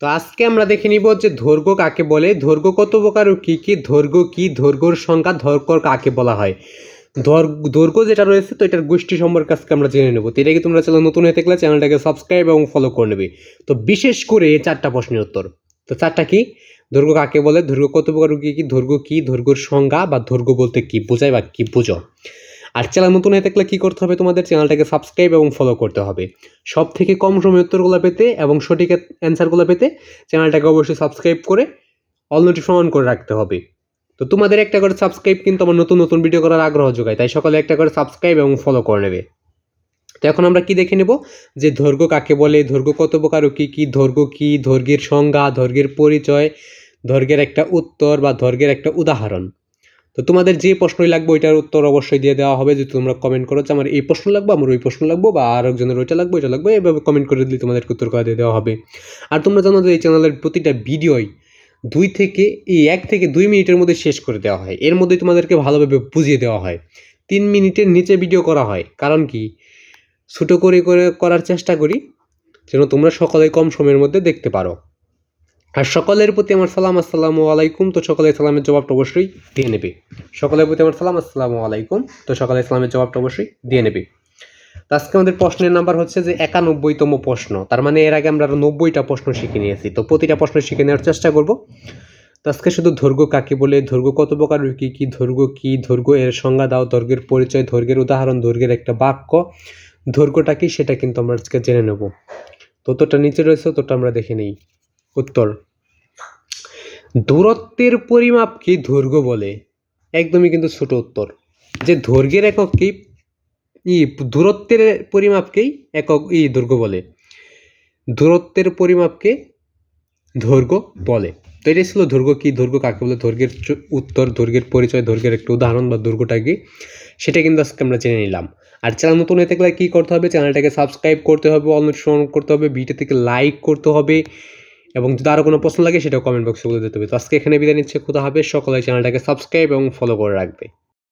তো আজকে আমরা দেখে নিব যে দৈর্ঘ্য কাকে বলে। দৈর্ঘ্য কত প্রকার ও কী কী? দৈর্ঘ্য কী? দৈর্ঘ্যর সংখ্যা দৈর্ঘ্য কাকে বলা হয়? দৈর- দৈর্ঘ্য যেটা রয়েছে তো এটার গোষ্ঠী সম্পর্কে আজকে আমরা জেনে নেব। তো এটা কি তোমরা চ্যানেল নতুন হয়ে থাকলে চ্যানেলটাকে সাবস্ক্রাইব এবং ফলো করে নেবে। তো বিশেষ করে এই চারটা প্রশ্নের উত্তর। তো চারটা কি? দৈর্ঘ্য কাকে বলে? দৈর্ঘ্য কত প্রকার কী কী? দৈর্ঘ্য কী? দৈর্ঘ্যর সংজ্ঞা বা দৈর্ঘ্য বলতে কী? বোঝায় বা কী বোঝো? আর চ্যানেল নতুন হয়ে থাকলে কী করতে হবে? তোমাদের চ্যানেলটাকে সাবস্ক্রাইব এবং ফলো করতে হবে। সব থেকে কম সময় উত্তরগুলো পেতে এবং সঠিক অ্যান্সারগুলো পেতে চ্যানেলটাকে অবশ্যই সাবস্ক্রাইব করে অল নোটিফিকেশন করে রাখতে হবে। তো তোমাদের একটা করে সাবস্ক্রাইব কিন্তু আমার নতুন নতুন ভিডিও করার আগ্রহ যোগায়, তাই সকালে একটা করে সাবস্ক্রাইব এবং ফলো করে নেবে। তো এখন আমরা কি দেখে নেব? যে দৈর্ঘ্য কাকে বলে? দৈর্ঘ্য কত প্রকার ও কী কী? দৈর্ঘ্য কী? দৈর্ঘ্যের সংজ্ঞা? দৈর্ঘ্যের পরিচয়? দৈর্ঘ্যের একটা উত্তর বা দৈর্ঘ্যের একটা উদাহরণ। তো তোমাদের যে প্রশ্নই লাগবে ওইটার উত্তর অবশ্যই দিয়ে দেওয়া হবে। যদি তোমরা কমেন্ট করো যে আমার এই প্রশ্ন লাগবে, আমার ওই প্রশ্ন লাগবে বা আর একজনের ওইটা লাগবে ওইটা লাগবে, এভাবে কমেন্ট করে দিলে তোমাদেরকে উত্তর করে দিয়ে দেওয়া হবে। আর তোমরা জানো যে এই চ্যানেলের প্রতিটা ভিডিওই দুই থেকে, এই এক থেকে দুই মিনিটের মধ্যে শেষ করে দেওয়া হয়। এর মধ্যে তোমাদেরকে ভালোভাবে বুঝিয়ে দেওয়া হয়। তিন মিনিটের নিচে ভিডিও করা হয়। কারণ কি? ছোটো করে করে করার চেষ্টা করি, যেন তোমরা সকলে কম সময়ের মধ্যে দেখতে পারো। আর সকলের প্রতি আমার সালাম, আসসালামু আলাইকুম। তো সকলের সালামের জবাবটা অবশ্যই দিয়ে নেবে। সকলের প্রতি আমার সালাম, আসসালামু আলাইকুম। তো সকলের সালামের জবাবটা অবশ্যই দিয়ে নেবে। তো আজকে আমাদের প্রশ্নের নাম্বার হচ্ছে যে একানব্বইতম প্রশ্ন। তার মানে এর আগে আমরা নব্বইটা প্রশ্ন শিখে নিয়েছি। তো প্রতিটা প্রশ্ন শিখে নেওয়ার চেষ্টা করব। তো আজকে শুধু দৈর্ঘ্য কাকে বলে? দৈর্ঘ্য কত প্রকার কী কী দৈর্ঘ্য কী? দৈর্ঘ্য এর সংজ্ঞা দাও দৈর্ঘ্যের পরিচয় দৈর্ঘ্যের উদাহরণ দৈর্ঘ্যের একটা বাক্য। দৈর্ঘ্যটা কি সেটা কিন্তু আমরা আজকে জেনে নেব। ততটা নিচে রয়েছে ততটা আমরা দেখে নেই। উত্তর। দূরত্বের পরিমাপকে দৈর্ঘ্য বলে, একদমই কিন্তু ছোট উত্তর। যে দৈর্ঘ্যের একককেই ই দূরত্বের পরিমাপকেই একক ই দৈর্ঘ্য বলে। দূরত্বের পরিমাপকে দৈর্ঘ্য বলে। তো এটাই ছিল দৈর্ঘ্য কী দৈর্ঘ্য কাকে বলে? দৈর্ঘ্যের উত্তর দৈর্ঘ্যের পরিচয় দৈর্ঘ্যের একটা উদাহরণ বা দৈর্ঘ্যটা কি সেটা কিন্তু আজকে আমরা জেনে নিলাম। আর চ্যানেল নতুন হয়ে থাকলে কী করতে হবে? চ্যানেলটাকে সাবস্ক্রাইব করতে হবে অনুসরণ করতে হবে ভিডিও থেকে লাইক করতে হবে এবং যদি আরও কোনো প্রশ্ন লাগে, সেটাও কমেন্ট বক্সে বলে দিতে হবে। তো আজকে এখানে বিদায় নিচ্ছে। কোথা হবে সকলে চ্যানেলটাকে সাবস্ক্রাইব এবং ফলো করে রাখবে।